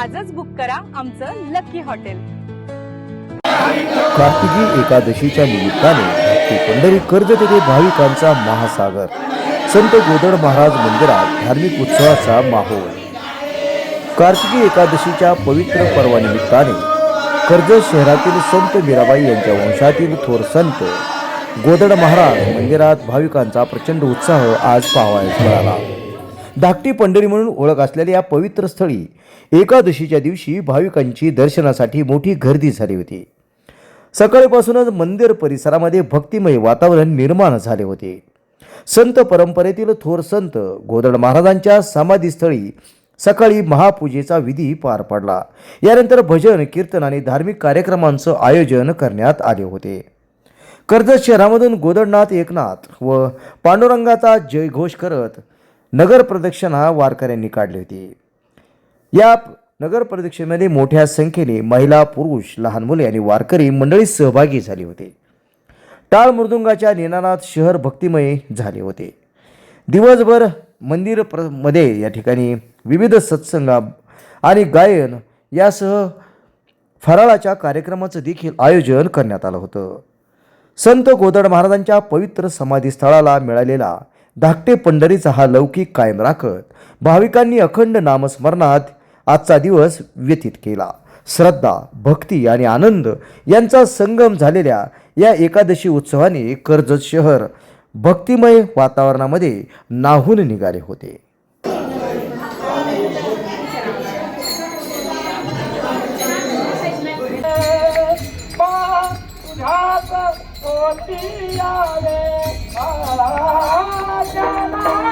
आजच बुक करा आमचं लकी हॉटेल. कार्तिकी एकादशीच्या निमित्ताने पंढरी कर्जत तेथे भाविकांचा महासागर. संत गोदड महाराज मंदिरात धार्मिक उत्सवाचा माहोल. कार्तिकी एकादशीच्या पवित्र पर्वानिमित्ताने कर्जत शहरातील संत मीराबाई यांच्या वंशातील थोर संत गोदड महाराज मंदिरात भाविकांचा प्रचंड उत्साह आज पाहावयास मिळाला. धाकटी पंढरी म्हणून ओळख असलेल्या या पवित्र स्थळी एकादशीच्या दिवशी भाविकांची दर्शनासाठी मोठी गर्दी झाली होती. सकाळीपासूनच मंदिर परिसरामध्ये भक्तिमय वातावरण निर्माण झाले होते. संत परंपरेतील थोर संत गोदड महाराजांच्या समाधीस्थळी सकाळी महापूजेचा विधी पार पडला. यानंतर भजन कीर्तन आणि धार्मिक कार्यक्रमांचं आयोजन करण्यात आले होते. कर्जत शहरामधून गोदडनाथ एकनाथ व पांडुरंगाचा जयघोष करत नगर प्रदक्षिणा वारकऱ्यांनी काढली होती. या नगर प्रदक्षिणेमध्ये मोठ्या संख्येने महिला पुरुष लहान मुले आणि वारकरी मंडळी सहभागी झाली होते. टाळ मृदुंगाच्या निनानात शहर भक्तिमय झाले होते. दिवसभर मंदिर प्रमध्ये या ठिकाणी विविध सत्संग आणि गायन यासह फराळाच्या कार्यक्रमाचं देखील आयोजन करण्यात आलं होतं. संत गोदड महाराजांच्या पवित्र समाधीस्थळाला मिळालेला धाकटे पंढरीचा हा लौकिक कायम राखत. भाविकांनी अखंड नामस्मरणात आजचा दिवस व्यतीत केला. श्रद्धा भक्ती आणि आनंद यांचा संगम झालेल्या या एकादशी उत्सवाने कर्जत शहर भक्तिमय वातावरणामध्ये नाहून निघाले होते. ピアであら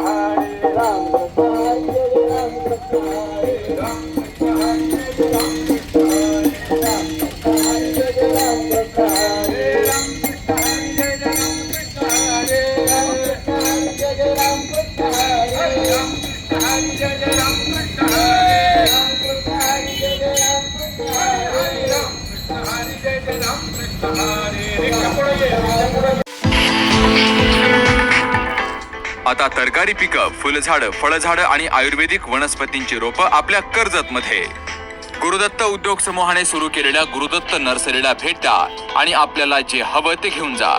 आता तरकारी पिकं फुलझाडं फळझाडं आणि आयुर्वेदिक वनस्पतींची रोपं आपल्या कर्जत मध्ये गुरुदत्त उद्योग समूहाने सुरू केलेल्या गुरुदत्त नर्सरीला भेट द्या आणि आपल्याला जे हवं ते घेऊन जा.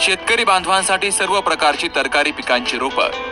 शेतकरी बांधवांसाठी सर्व प्रकारची तरकारी पिकांची रोपं